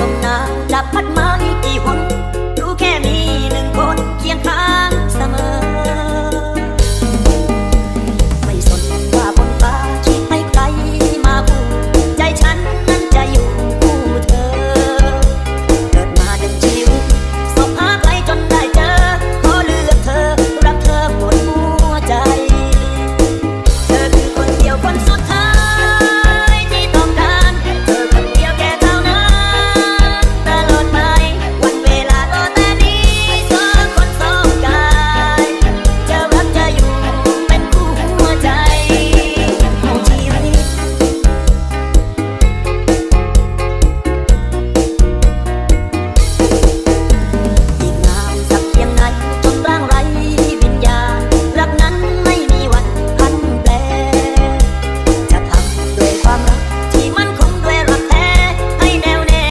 ลมหนาวจับพัดมา